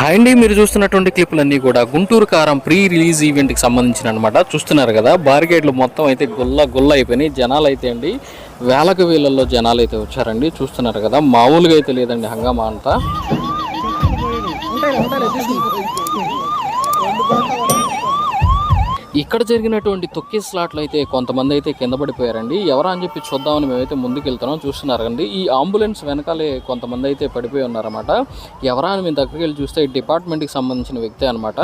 Hi అండి మీరు చూస్తున్నటువంటి క్లిప్లన్నీ కూడా గుంటూరు కారం ప్రీ రిలీజ్ ఈవెంట్కి సంబంధించిన అనమాట చూస్తున్నారు కదా బార్గేట్లు మొత్తం అయితే గుల్ల గుల్ల అయిపోయినాయి. జనాలు అయితే అండి వేలకు వేలల్లో జనాలు అయితే వచ్చారండి. చూస్తున్నారు కదా మామూలుగా అయితే లేదండి హంగామా అంతా. ఇక్కడ జరిగినటువంటి తొక్కి స్లాట్లు అయితే కొంతమంది అయితే కింద పడిపోయారండి. ఎవరా అని చెప్పి చూద్దామని మేమైతే ముందుకు వెళ్తున్నాం చూస్తున్నారండి. ఈ అంబులెన్స్ వెనకాలే కొంతమంది అయితే పడిపోయి ఉన్నారన్నమాట. ఎవరా అని మేము దగ్గరికి వెళ్ళి చూస్తే డిపార్ట్మెంట్కి సంబంధించిన వ్యక్తి అనమాట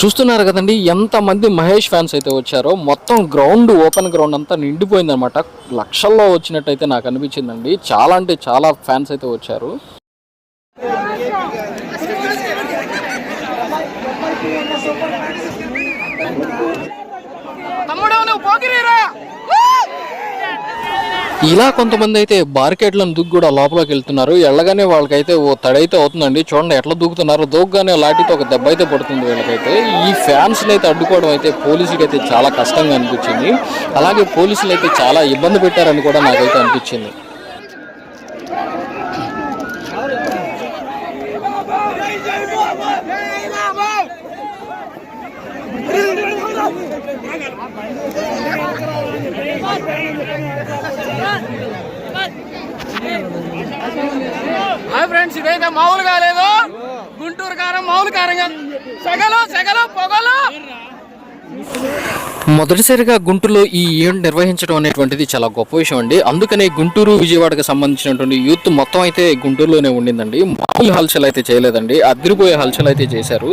చూస్తున్నారు కదండి ఎంతమంది మహేష్ ఫ్యాన్స్ అయితే వచ్చారో మొత్తం గ్రౌండ్ ఓపెన్ గ్రౌండ్ అంతా నిండిపోయిందనమాట లక్షల్లో వచ్చినట్టయితే నాకు అనిపించిందండి. చాలా అంటే చాలా ఫ్యాన్స్ అయితే వచ్చారు. ఇలా కొంతమంది అయితే బార్కెట్లను దూకి కూడా లోపలికి వెళ్తున్నారు. వెళ్ళగానే వాళ్ళకైతే ఓ తడైతే అవుతుందండి. చూడండి ఎట్లా దూకుతున్నారు దూకగానే లాఠీతో ఒక దెబ్బ అయితే పడుతుంది వీళ్ళకైతే. ఈ ఫ్యాన్స్ అయితే అడ్డుకోవడం అయితే పోలీసులకి అయితే చాలా కష్టంగా అనిపించింది. అలాగే పోలీసులు అయితే చాలా ఇబ్బంది పెట్టారని కూడా నాకైతే అనిపించింది. హాయ్ ఫ్రెండ్స్ ఇదైతే మామూలుగా లేదు గుంటూరు కారం మామూలు కారంగా సెగలు సెగలు పొగలు. మొదటిసారిగా గుంటూరులో ఈ ఈవెంట్ నిర్వహించడం అనేటువంటిది చాలా గొప్ప విషయం అండి. అందుకనే గుంటూరు విజయవాడకు సంబంధించినటువంటి యూత్ మొత్తం అయితే గుంటూరులోనే ఉండిందండి. మామూలు హల్చల్ అయితే చేయలేదండి. అదిరిపోయే హల్చల్ అయితే చేశారు.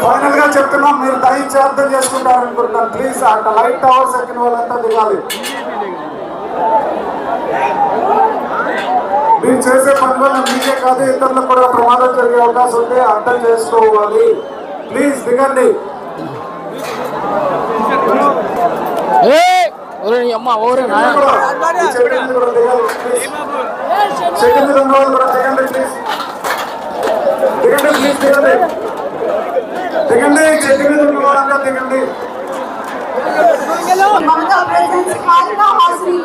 ఫైనల్గా చెప్తున్నాం మీరు దయించి అర్థం చేసుకుంటారు అనుకుంటున్నాను ప్లీజ్ అక్కడ లైట్ టవర్స్ ఎక్కిన వాళ్ళంతా దిగాలి మీరు చేసే పని వల్ల మీకే కాదు ఇతరులకు కూడా ప్రమాదం జరిగే అవకాశం ఉంది అర్థం చేసుకోవాలి. ప్లీజ్ దిగండి. అమ్మ ఈ చెట్టు కూడా దిగండి ప్లీజ్. దిగండి ప్లీజ్ దిగండి. దిగండి చెట్టు మీద ఉన్న వాళ్ళంతా దిగండి. మమతా ప్రెసిడెంట్ హారిక హాసిని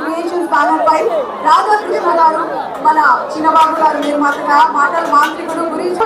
బ్యానర్ పై రాధాకృష్ణ గారు మన చిన్నబాబు గారు నిర్మాతగా మాటల మాంత్రికుడు గురించి